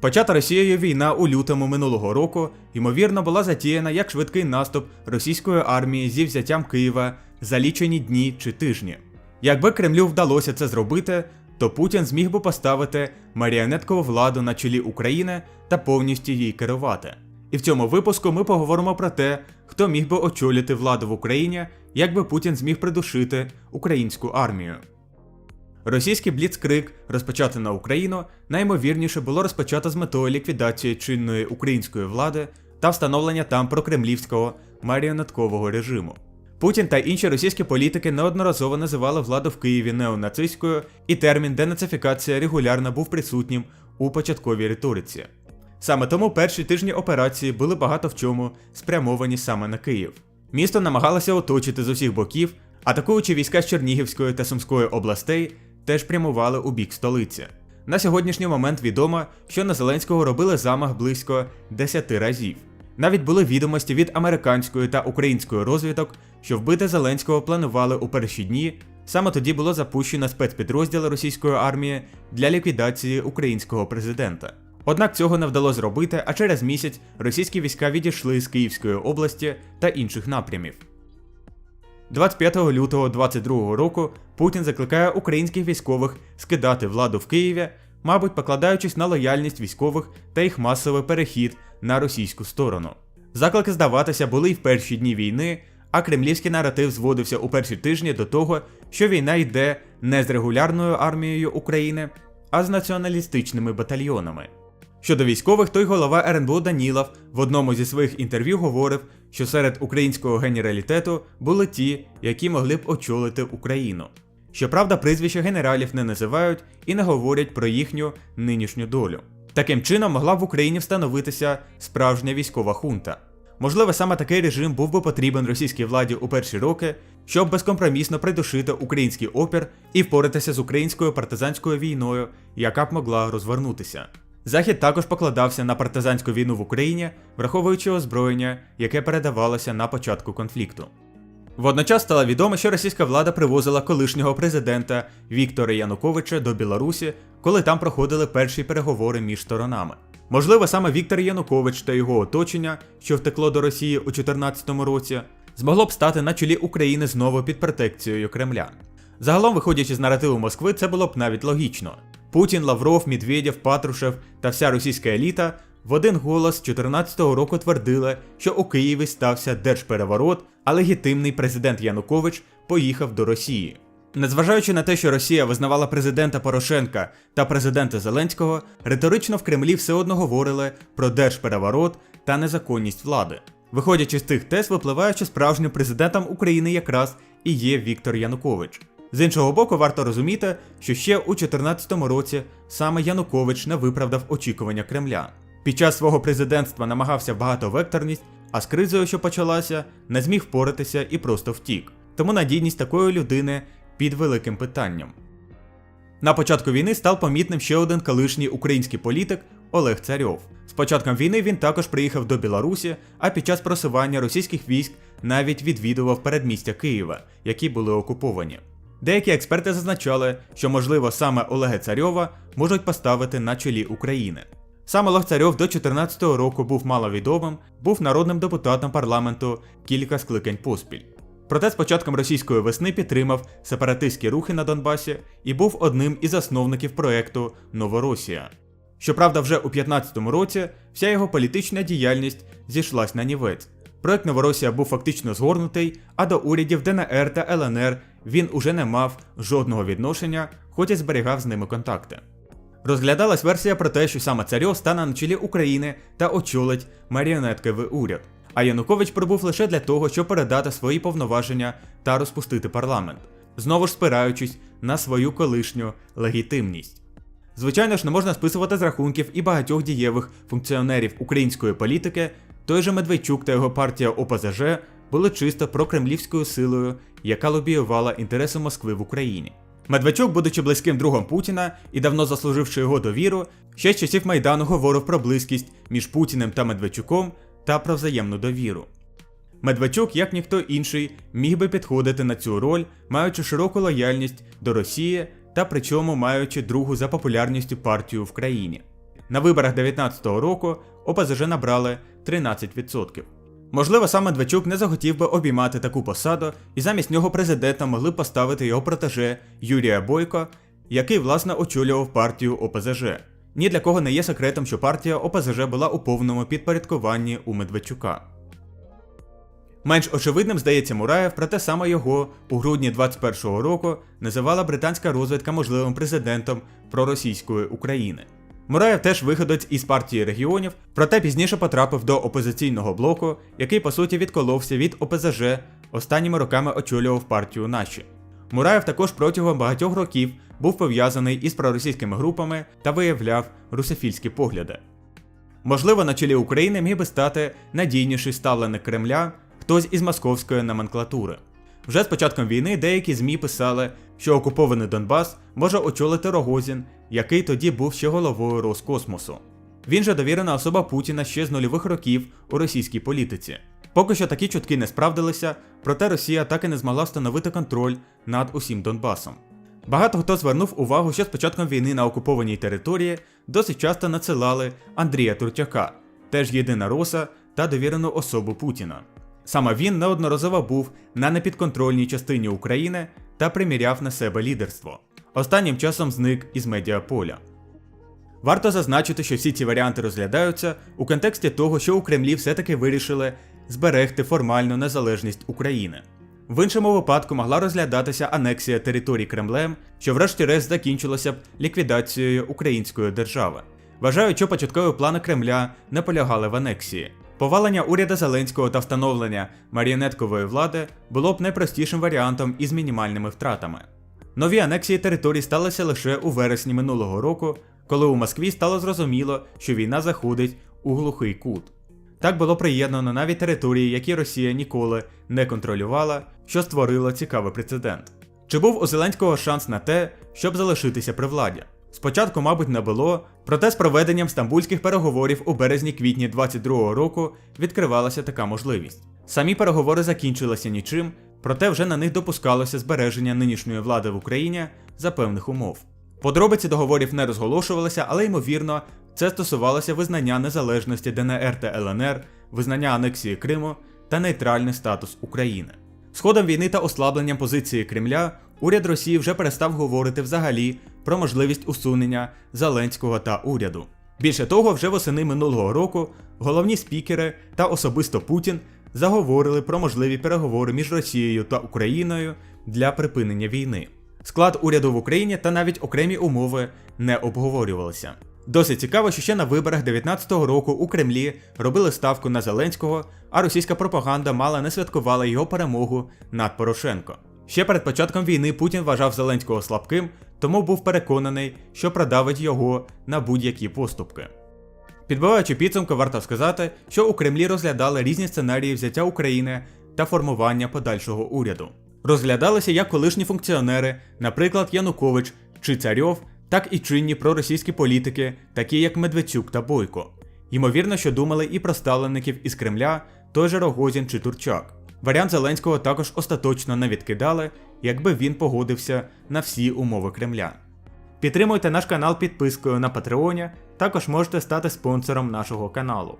Почата Росією війна у лютому минулого року, ймовірно, була затіяна як швидкий наступ російської армії зі взяттям Києва за лічені дні чи тижні. Якби Кремлю вдалося це зробити, то Путін зміг би поставити маріонеткову владу на чолі України та повністю їй керувати. І в цьому випуску ми поговоримо про те, хто міг би очолити владу в Україні, якби Путін зміг придушити українську армію. Російський бліцкрик, розпочатий на Україну, наймовірніше було розпочато з метою ліквідації чинної української влади та встановлення там прокремлівського маріонеткового режиму. Путін та інші російські політики неодноразово називали владу в Києві неонацистською, і термін денацифікація регулярно був присутнім у початковій риториці. Саме тому перші тижні операції були багато в чому спрямовані саме на Київ. Місто намагалося оточити з усіх боків, атакуючи війська з Чернігівської та Сумської областей, теж прямували у бік столиці. На сьогоднішній момент відомо, що на Зеленського робили замах близько 10 разів. Навіть були відомості від американської та української розвідок, що вбити Зеленського планували у перші дні. Саме тоді було запущено спецпідрозділи російської армії для ліквідації українського президента. Однак цього не вдалося зробити, а через місяць російські війська відійшли з Київської області та інших напрямів. 25 лютого 2022 року Путін закликає українських військових скидати владу в Києві, мабуть, покладаючись на лояльність військових та їх масовий перехід на російську сторону. Заклики здаватися були й в перші дні війни, а кремлівський наратив зводився у перші тижні до того, що війна йде не з регулярною армією України, а з націоналістичними батальйонами. Щодо військових, той голова РНБО Данілов в одному зі своїх інтерв'ю говорив, що серед українського генералітету були ті, які могли б очолити Україну. Щоправда, прізвища генералів не називають і не говорять про їхню нинішню долю. Таким чином могла в Україні встановитися справжня військова хунта. Можливо, саме такий режим був би потрібен російській владі у перші роки, щоб безкомпромісно придушити український опір і впоратися з українською партизанською війною, яка б могла розвернутися. Захід також покладався на партизанську війну в Україні, враховуючи озброєння, яке передавалося на початку конфлікту. Водночас стало відомо, що російська влада привозила колишнього президента Віктора Януковича до Білорусі, коли там проходили перші переговори між сторонами. Можливо, саме Віктор Янукович та його оточення, що втекло до Росії у 2014 році, змогло б стати на чолі України знову під протекцією Кремля. Загалом, виходячи з наративу Москви, це було б навіть логічно. Путін, Лавров, Медведєв, Патрушев та вся російська еліта в один голос з 2014 року твердили, що у Києві стався держпереворот, а легітимний президент Янукович поїхав до Росії. Незважаючи на те, що Росія визнавала президента Порошенка та президента Зеленського, риторично в Кремлі все одно говорили про держпереворот та незаконність влади. Виходячи з тих тез, випливає, що справжнім президентом України якраз і є Віктор Янукович. З іншого боку, варто розуміти, що ще у 2014 році саме Янукович не виправдав очікування Кремля. Під час свого президентства намагався в багатовекторність, а з кризою, що почалася, не зміг впоратися і просто втік. Тому надійність такої людини під великим питанням. На початку війни став помітним ще один колишній український політик Олег Царьов. З початком війни він також приїхав до Білорусі, а під час просування російських військ навіть відвідував передмістя Києва, які були окуповані. Деякі експерти зазначали, що можливо саме Олега Царьова можуть поставити на чолі України. Сам Олег Царьов до 2014 року був маловідомим, був народним депутатом парламенту кілька скликань поспіль. Проте з початком російської весни підтримав сепаратистські рухи на Донбасі і був одним із засновників проекту Новоросія. Щоправда, вже у 2015 році вся його політична діяльність зійшлась на нівець. Проект Новоросія був фактично згорнутий, а до урядів ДНР та ЛНР він уже не мав жодного відношення, хоч і зберігав з ними контакти. Розглядалась версія про те, що саме Царьов стане на чолі України та очолить маріонетковий уряд, а Янукович прибув лише для того, щоб передати свої повноваження та розпустити парламент, знову ж спираючись на свою колишню легітимність. Звичайно ж, не можна списувати з рахунків і багатьох дієвих функціонерів української політики, той же Медведчук та його партія ОПЗЖ були чисто прокремлівською силою, яка лобіювала інтереси Москви в Україні. Медведчук, будучи близьким другом Путіна і давно заслуживши його довіру, ще з часів Майдану говорив про близькість між Путіним та Медведчуком та про взаємну довіру. Медведчук, як ніхто інший, міг би підходити на цю роль, маючи широку лояльність до Росії та причому маючи другу за популярністю партію в країні. На виборах 19-го року ОПЗЖ набрали 13%. Можливо, саме Медведчук не захотів би обіймати таку посаду, і замість нього президента могли поставити його протеже Юрія Бойко, який власне очолював партію ОПЗЖ. Ні для кого не є секретом, що партія ОПЗЖ була у повному підпорядкуванні у Медведчука. Менш очевидним здається Мураєв, проте саме його у грудні 21-го року називала британська розвідка можливим президентом проросійської України. Мураєв теж виходець із партії регіонів, проте пізніше потрапив до опозиційного блоку, який по суті відколовся від ОПЗЖ, останніми роками очолював партію наші. Мураєв також протягом багатьох років був пов'язаний із проросійськими групами та виявляв русофільські погляди. Можливо, на чолі України міг би стати надійніший ставленик Кремля, хтось із московської номенклатури. Вже з початком війни деякі ЗМІ писали, що окупований Донбас може очолити Рогозін, який тоді був ще головою Роскосмосу. Він же довірена особа Путіна ще з нульових років у російській політиці. Поки що такі чутки не справдилися, проте Росія так і не змогла встановити контроль над усім Донбасом. Багато хто звернув увагу, що з початком війни на окупованій території досить часто надсилали Андрія Турчака, теж єдина роса та довірену особу Путіна. Саме він неодноразово був на непідконтрольній частині України та приміряв на себе лідерство. Останнім часом зник із медіаполя. Варто зазначити, що всі ці варіанти розглядаються у контексті того, що у Кремлі все-таки вирішили зберегти формальну незалежність України. В іншому випадку могла розглядатися анексія територій Кремлем, що врешті-решт закінчилося б ліквідацією української держави. Вважаю, що початкові плани Кремля не полягали в анексії. Повалення уряду Зеленського та встановлення маріонеткової влади було б найпростішим варіантом із мінімальними втратами. Нові анексії територій сталися лише у вересні минулого року, коли у Москві стало зрозуміло, що війна заходить у глухий кут. Так було приєднано навіть території, які Росія ніколи не контролювала, що створило цікавий прецедент. Чи був у Зеленського шанс на те, щоб залишитися при владі? Спочатку, мабуть, не було, проте з проведенням стамбульських переговорів у березні-квітні 22-го року відкривалася така можливість. Самі переговори закінчилися нічим, проте вже на них допускалося збереження нинішньої влади в Україні за певних умов. Подробиці договорів не розголошувалися, але ймовірно, це стосувалося визнання незалежності ДНР та ЛНР, визнання анексії Криму та нейтральний статус України. З війни та ослабленням позиції Кремля уряд Росії вже перестав говорити взагалі про можливість усунення Зеленського та уряду. Більше того, вже восени минулого року головні спікери та особисто Путін заговорили про можливі переговори між Росією та Україною для припинення війни. Склад уряду в Україні та навіть окремі умови не обговорювалися. Досить цікаво, що ще на виборах 19-го року у Кремлі робили ставку на Зеленського, а російська пропаганда мало не святкувала його перемогу над Порошенко. Ще перед початком війни Путін вважав Зеленського слабким, тому був переконаний, що продавить його на будь-які поступки. Підбиваючи підсумки, варто сказати, що у Кремлі розглядали різні сценарії взяття України та формування подальшого уряду. Розглядалися як колишні функціонери, наприклад, Янукович чи Царьов, так і чинні проросійські політики, такі як Медведчук та Бойко. Ймовірно, що думали і про ставлеників із Кремля, той же Рогозін чи Турчак. Варіант Зеленського також остаточно не відкидали, якби він погодився на всі умови Кремля. Підтримуйте наш канал підпискою на Патреоні, також можете стати спонсором нашого каналу.